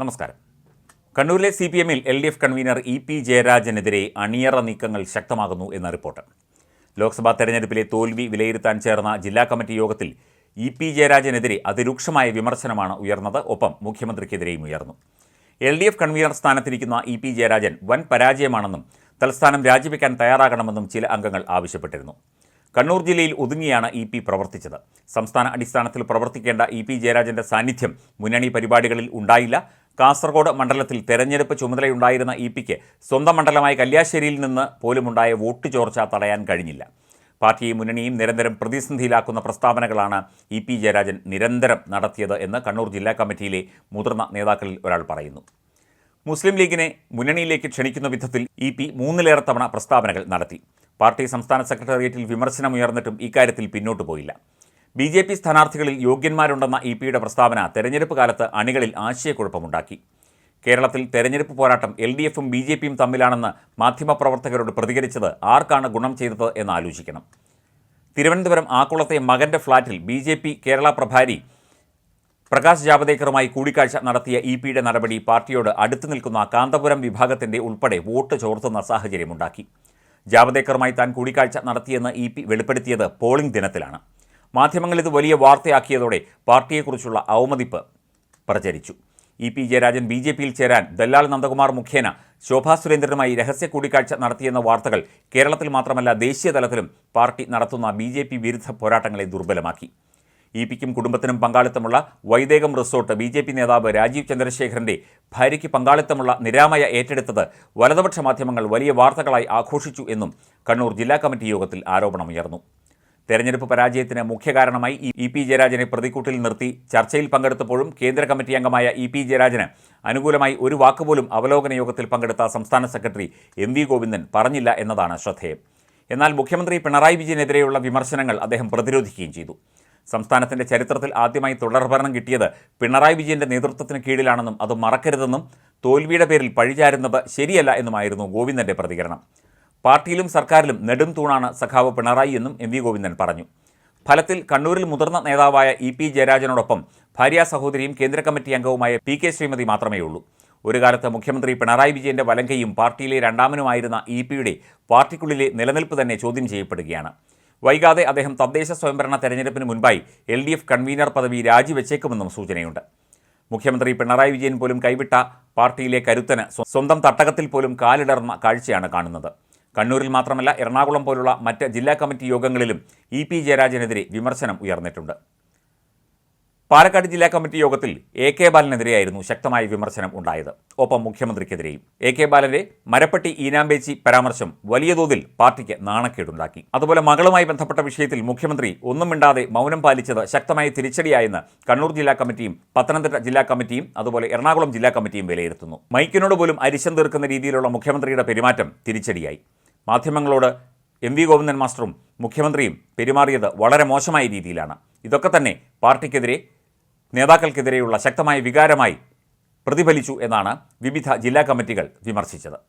നമസ്കാരം. കണ്ണൂരിലെ C P എമ്മിൽ L D F convener E P ജയരാജനെതിരെ അണിയറ നീക്കങ്ങൾ ശക്തമാകുന്നു എന്ന റിപ്പോർട്ട്. ലോക്സഭാ തെരഞ്ഞെടുപ്പിലെ തോൽവി വിലയിരുത്താൻ ചേർന്ന ജില്ലാ കമ്മിറ്റി യോഗത്തിൽ ഇ പി ജയരാജനെതിരെ അതിരൂക്ഷമായ വിമർശനമാണ് ഉയർന്നത്. ഒപ്പം മുഖ്യമന്ത്രിക്കെതിരെയും ഉയർന്നു. എൽ ഡി എഫ് കൺവീനർ സ്ഥാനത്തിരിക്കുന്ന ഇ പി ജയരാജൻ വൻ പരാജയമാണെന്നും തൽസ്ഥാനം രാജിവെക്കാൻ തയ്യാറാകണമെന്നും ചില അംഗങ്ങൾ ആവശ്യപ്പെട്ടിരുന്നു. കണ്ണൂർ ജില്ലയിൽ ഒതുങ്ങിയാണ് ഇ പി പ്രവർത്തിച്ചത്. സംസ്ഥാന അടിസ്ഥാനത്തിൽ പ്രവർത്തിക്കേണ്ട ഇ പി ജയരാജന്റെ സാന്നിധ്യം മുന്നണി പരിപാടികളിൽ ഉണ്ടായില്ല. കാസർഗോഡ് മണ്ഡലത്തിൽ തെരഞ്ഞെടുപ്പ് ചുമതലയുണ്ടായിരുന്ന ഇ പിക്ക് സ്വന്തം മണ്ഡലമായ കല്യാശ്ശേരിയിൽ നിന്ന് പോലുമുണ്ടായ വോട്ട് ചോർച്ച തടയാൻ കഴിഞ്ഞില്ല. പാർട്ടിയും മുന്നണിയും നിരന്തരം പ്രതിസന്ധിയിലാക്കുന്ന പ്രസ്താവനകളാണ് ഇ പി ജയരാജൻ നിരന്തരം നടത്തിയത് എന്ന് കണ്ണൂർ ജില്ലാ കമ്മിറ്റിയിലെ മുതിർന്ന നേതാക്കളിൽ ഒരാൾ പറയുന്നു. മുസ്ലിം ലീഗിനെ മുന്നണിയിലേക്ക് ക്ഷണിക്കുന്ന വിധത്തിൽ ഇ പി മൂന്നിലേറെ തവണ പ്രസ്താവനകൾ നടത്തി. പാർട്ടി സംസ്ഥാന സെക്രട്ടേറിയറ്റിൽ വിമർശനമുയർന്നിട്ടും ഇക്കാര്യത്തിൽ പിന്നോട്ടു പോയില്ല. ബി ജെ പി സ്ഥാനാർത്ഥികളിൽ യോഗ്യന്മാരുണ്ടെന്ന ഇ പിയുടെ പ്രസ്താവന തെരഞ്ഞെടുപ്പ് കാലത്ത് അണികളിൽ ആശയക്കുഴപ്പമുണ്ടാക്കി. കേരളത്തിൽ തെരഞ്ഞെടുപ്പ് പോരാട്ടം എൽ ഡി എഫും ബി ജെ പിയും തമ്മിലാണെന്ന് മാധ്യമപ്രവർത്തകരോട് പ്രതികരിച്ചത് ആർക്കാണ് ഗുണം ചെയ്തത് എന്ന് ആലോചിക്കണം. തിരുവനന്തപുരം ആക്കുളത്തെ മകന്റെ ഫ്ളാറ്റിൽ ബി ജെ പി കേരള പ്രഭാരി പ്രകാശ് ജാവദേക്കറുമായി കൂടിക്കാഴ്ച നടത്തിയ ഇ പിയുടെ നടപടി പാർട്ടിയോട് അടുത്തു നിൽക്കുന്ന കാന്തപുരം വിഭാഗത്തിന്റെ ഉൾപ്പെടെ വോട്ട് ചോർത്തുന്ന സാഹചര്യമുണ്ടാക്കി. ജാവദേക്കറുമായി താൻ കൂടിക്കാഴ്ച നടത്തിയെന്ന് ഇ പി വെളിപ്പെടുത്തിയത് പോളിംഗ് ദിനത്തിലാണ്. മാധ്യമങ്ങൾ ഇത് വലിയ വാർത്തയാക്കിയതോടെ പാർട്ടിയെക്കുറിച്ചുള്ള അവമതിപ്പ് പ്രചരിച്ചു. E P Jayarajan B J പിയിൽ ചേരാൻ ദല്ലാൽ നന്ദകുമാർ മുഖേന ശോഭാ സുരേന്ദ്രനുമായി രഹസ്യ കൂടിക്കാഴ്ച നടത്തിയെന്ന വാർത്തകൾ കേരളത്തിൽ മാത്രമല്ല ദേശീയ തലത്തിലും പാർട്ടി നടത്തുന്ന ബി ജെ പി വിരുദ്ധ പോരാട്ടങ്ങളെ ദുർബലമാക്കി. ഇ പിക്കും കുടുംബത്തിനും പങ്കാളിത്തമുള്ള Vaidekam resort B J P നേതാവ് രാജീവ് ചന്ദ്രശേഖരന്റെ ഭാര്യയ്ക്ക് പങ്കാളിത്തമുള്ള നിരാമയ ഏറ്റെടുത്തത് വലതുപക്ഷ മാധ്യമങ്ങൾ വലിയ വാർത്തകളായി ആഘോഷിച്ചു എന്നും കണ്ണൂർ ജില്ലാ കമ്മിറ്റി യോഗത്തിൽ ആരോപണമുയർന്നു. തെരഞ്ഞെടുപ്പ് പരാജയത്തിന് മുഖ്യ കാരണമായി ഇ പി ജയരാജനെ പ്രതിക്കൂട്ടിൽ നിർത്തി. ചർച്ചയിൽ പങ്കെടുത്തപ്പോഴും കേന്ദ്ര കമ്മിറ്റി അംഗമായ ഇ പി ജയരാജന് അനുകൂലമായി ഒരു വാക്കുപോലും അവലോകന യോഗത്തിൽ പങ്കെടുത്ത സംസ്ഥാന സെക്രട്ടറി എം വി ഗോവിന്ദൻ പറഞ്ഞില്ല എന്നതാണ് ശ്രദ്ധേയം. എന്നാൽ മുഖ്യമന്ത്രി പിണറായി വിജയനെതിരെയുള്ള വിമർശനങ്ങൾ അദ്ദേഹം പ്രതിരോധിക്കുകയും ചെയ്തു. സംസ്ഥാനത്തിന്റെ ചരിത്രത്തിൽ ആദ്യമായി തുടർഭരണം കിട്ടിയത് പിണറായി വിജയന്റെ നേതൃത്വത്തിന് കീഴിലാണെന്നും അത് മറക്കരുതെന്നും തോൽവിയുടെ പേരിൽ പഴിചാരുന്നത് ശരിയല്ല എന്നുമായിരുന്നു ഗോവിന്ദന്റെ പ്രതികരണം. പാർട്ടിയിലും സർക്കാരിലും നെടും തൂണാണ് സഖാവ് പിണറായി എന്നും എം വി ഗോവിന്ദൻ പറഞ്ഞു. ഫലത്തിൽ കണ്ണൂരിൽ മുതിർന്ന നേതാവായ ഇ പി ജയരാജനോടൊപ്പം ഭാര്യ സഹോദരിയും കേന്ദ്ര കമ്മിറ്റി അംഗവുമായ പി കെ ശ്രീമതി മാത്രമേ ഉള്ളൂ ഒരു കാലത്ത് മുഖ്യമന്ത്രി പിണറായി വിജയന്റെ വലങ്കയും പാർട്ടിയിലെ രണ്ടാമനുമായിരുന്ന ഇ പിയുടെ പാർട്ടിക്കുള്ളിലെ നിലനിൽപ്പ് തന്നെ ചോദ്യം ചെയ്യപ്പെടുകയാണ്. വൈകാതെ അദ്ദേഹം തദ്ദേശ സ്വയംഭരണ തെരഞ്ഞെടുപ്പിന് മുൻപായി എൽ ഡി എഫ് കൺവീനർ പദവി രാജിവെച്ചേക്കുമെന്നും സൂചനയുണ്ട്. മുഖ്യമന്ത്രി പിണറായി വിജയൻ പോലും കൈവിട്ട പാർട്ടിയിലെ കരുത്തന് സ്വന്തം തട്ടകത്തിൽ പോലും കാലിടർന്ന കാഴ്ചയാണ് കാണുന്നത്. കണ്ണൂരിൽ മാത്രമല്ല എറണാകുളം പോലുള്ള മറ്റ് ജില്ലാ കമ്മിറ്റി യോഗങ്ങളിലും ഇ പി ജയരാജനെതിരെ വിമർശനം ഉയർന്നിട്ടുണ്ട്. പാലക്കാട് ജില്ലാ കമ്മിറ്റി യോഗത്തിൽ എ കെ ബാലനെതിരെയായിരുന്നു ശക്തമായ വിമർശനം ഉണ്ടായത്. ഒപ്പം മുഖ്യമന്ത്രിക്കെതിരെയും. എ കെ ബാലന്റെ മരപ്പട്ടി ഈനാമ്പേച്ചി പരാമർശം വലിയ തോതിൽ പാർട്ടിക്ക് നാണക്കേടുണ്ടാക്കി. അതുപോലെ മകളുമായി ബന്ധപ്പെട്ട വിഷയത്തിൽ മുഖ്യമന്ത്രി ഒന്നും മിണ്ടാതെ മൗനം പാലിച്ചത് ശക്തമായ തിരിച്ചടിയായെന്ന് കണ്ണൂർ ജില്ലാ കമ്മിറ്റിയും പത്തനംതിട്ട ജില്ലാ കമ്മിറ്റിയും അതുപോലെ എറണാകുളം ജില്ലാ കമ്മിറ്റിയും വിലയിരുത്തുന്നു. മൈക്കിനോട് പോലും അരിശം തീർക്കുന്ന രീതിയിലുള്ള മുഖ്യമന്ത്രിയുടെ പെരുമാറ്റം തിരിച്ചടിയായി. മാധ്യമങ്ങളോട് എം വി ഗോവിന്ദൻ മാസ്റ്ററും മുഖ്യമന്ത്രിയും പെരുമാറിയത് വളരെ മോശമായ രീതിയിലാണ്. ഇതൊക്കെ തന്നെ പാർട്ടിക്കെതിരെ നേതാക്കൾക്കെതിരെയുള്ള ശക്തമായ വികാരമായി പ്രതിഫലിച്ചു എന്നാണ് വിവിധ ജില്ലാ കമ്മിറ്റികൾ വിമർശിച്ചത്.